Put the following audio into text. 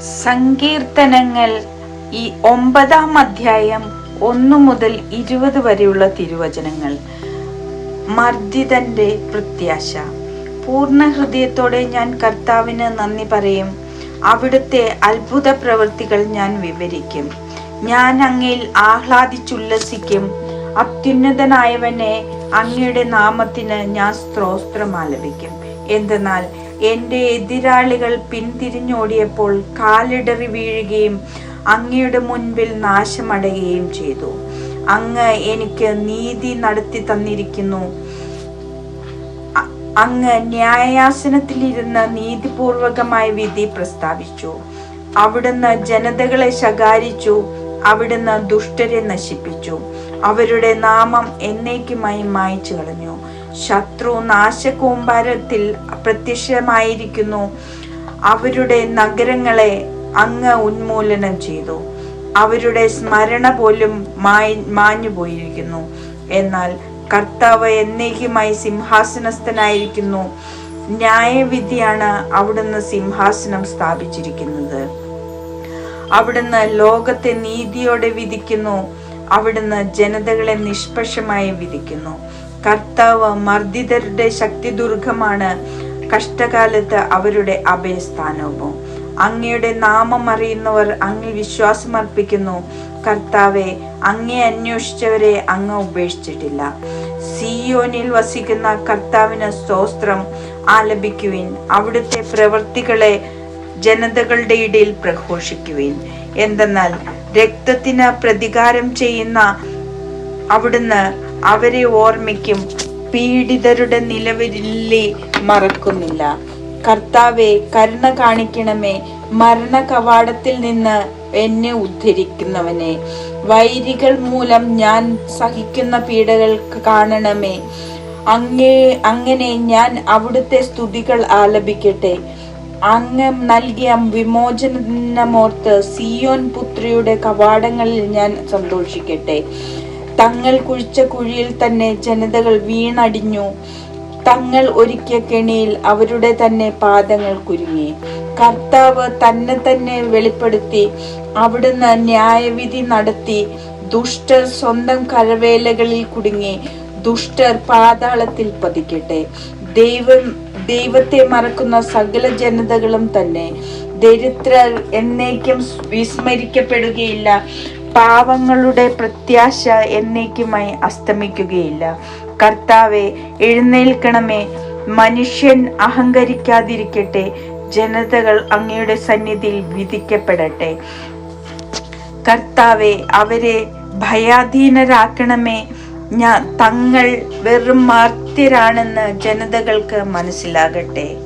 സങ്കീർത്തനങ്ങൾ ഈ ഒമ്പതാം അധ്യായം ഒന്നു മുതൽ ഇരുപത് വരെയുള്ള തിരുവചനങ്ങൾ. മർദ്ദിതന്റെ പ്രത്യാശ. പൂർണ ഹൃദയത്തോടെ ഞാൻ കർത്താവിന് നന്ദി പറയും. അവിടുത്തെ അത്ഭുത പ്രവൃത്തികൾ ഞാൻ വിവരിക്കും. ഞാൻ അങ്ങയിൽ ആഹ്ലാദിച്ചുല്ലസിക്കും. അത്യുന്നതനായവനെ അങ്ങയുടെ നാമത്തിന് ഞാൻ സ്ത്രോത്രം ആലപിക്കും എന്തെന്നാൽ എന്റെ എതിരാളികൾ പിന്തിരിഞ്ഞോടിയപ്പോൾ കാലിടറി വീഴുകയും അങ്ങയുടെ മുൻപിൽ നാശമടയുകയും ചെയ്തു. അങ്ങ് എനിക്ക് നീതി നടത്തി തന്നിരിക്കുന്നു. അങ്ങ് ന്യായാസനത്തിലിരുന്ന് നീതിപൂർവകമായ വിധി പ്രസ്താവിച്ചു. അവിടുന്ന് ജനതകളെ ശകാരിച്ചു. അവിടുന്ന് ദുഷ്ടരെ നശിപ്പിച്ചു. അവരുടെ നാമം എന്നേക്കുമായി മായ്ച്ചു കളഞ്ഞു ശത്രു നാശകൂമ്പാരത്തിൽ അപ്രത്യക്ഷമായിരിക്കുന്നു. അവരുടെ നഗരങ്ങളെ അങ്ങ് ഉന്മൂലനം ചെയ്തു. അവരുടെ സ്മരണ പോലും മാഞ്ഞു പോയിരിക്കുന്നു എന്നാൽ കർത്താവ് എന്നേക്കുമായി സിംഹാസനസ്ഥനായിരിക്കുന്നു. ന്യായവിധിയാണ് അവിടുന്ന് സിംഹാസനം സ്ഥാപിച്ചിരിക്കുന്നത്. അവിടുന്ന് ലോകത്തെ നീതിയോടെ വിധിക്കുന്നു. അവിടുന്ന് ജനതകളെ നിഷ്പക്ഷമായി വിധിക്കുന്നു. കർത്താവ് മർദ്ദിതരുടെ ശക്തി ദുർഗമാണ്. കഷ്ടകാലത്ത് അവരുടെ അഭയസ്ഥാനവും. അങ്ങയുടെ നാമം അറിയുന്നവർ അങ്ങിൽ വിശ്വാസം അർപ്പിക്കുന്നു. കർത്താവെ അങ്ങേ അന്വേഷിച്ചവരെ അങ്ങ് ഉപേക്ഷിച്ചിട്ടില്ല. സിയോനിൽ വസിക്കുന്ന കർത്താവിന് സ്തോത്രം. ആലപിക്കുവിൻ. അവിടുത്തെ പ്രവൃത്തികളെ ജനതകളുടെ ഇടയിൽ പ്രഘോഷിക്കുവിൻ. എന്തെന്നാൽ രക്തത്തിന് പ്രതികാരം ചെയ്യുന്ന അവിടുന്ന് അവരെ ഓർമ്മിക്കും. പീഡിതരുടെ നിലവിലെ മറക്കുന്നില്ല. കർത്താവെ കരുണ കാണിക്കണമേ. മരണ കവാടത്തിൽ നിന്ന് എന്നെ ഉദ്ധരിക്കുന്നവനെ. വൈരികൾ മൂലം ഞാൻ സഹിക്കുന്ന പീഡകൾ കാണണമേ. അങ്ങേ അങ്ങനെ ഞാൻ അവിടുത്തെ സ്തുതികൾ ആലപിക്കട്ടെ. അങ്ങ് നൽകിയ വിമോചനമോർത്ത് സിയോൻ പുത്രിയുടെ കവാടങ്ങളിൽ ഞാൻ സന്തോഷിക്കട്ടെ. തങ്ങൾ കുഴിച്ച കുഴിയിൽ തന്നെ ജനതകൾ വീണടിഞ്ഞു. തങ്ങൾ ഒരുക്കിയ കെണിയിൽ അവരുടെ തന്നെ പാദങ്ങൾ കുരുങ്ങി. കർത്താവ് തന്നെ തന്നെ വെളിപ്പെടുത്തി അവിടുന്ന് ന്യായവിധി നടത്തി ദുഷ്ടർ സ്വന്തം കരവേലകളിൽ കുടുങ്ങി ദുഷ്ടർ പാതാളത്തിൽ പതിക്കട്ടെ. ദൈവം ദൈവത്തെ മറക്കുന്ന സകല ജനതകളും തന്നെ ദരിദ്രർ എന്നേക്കും വിസ്മരിക്കപ്പെടുകയില്ല. പാവങ്ങളുടെ പ്രത്യാശ എന്നേക്കുമായി അസ്തമിക്കുകയില്ല. കർത്താവെ എഴുന്നേൽക്കണമേ. മനുഷ്യൻ അഹങ്കരിക്കാതിരിക്കട്ടെ. ജനതകൾ അങ്ങയുടെ സന്നിധിയിൽ വിധിക്കപ്പെടട്ടെ. കർത്താവെ അവരെ ഭയാധീനരാക്കണമേ. ഞാൻ തങ്ങൾ വെറും മാർത്യരാണെന്ന് ജനതകൾക്ക് മനസ്സിലാകട്ടെ.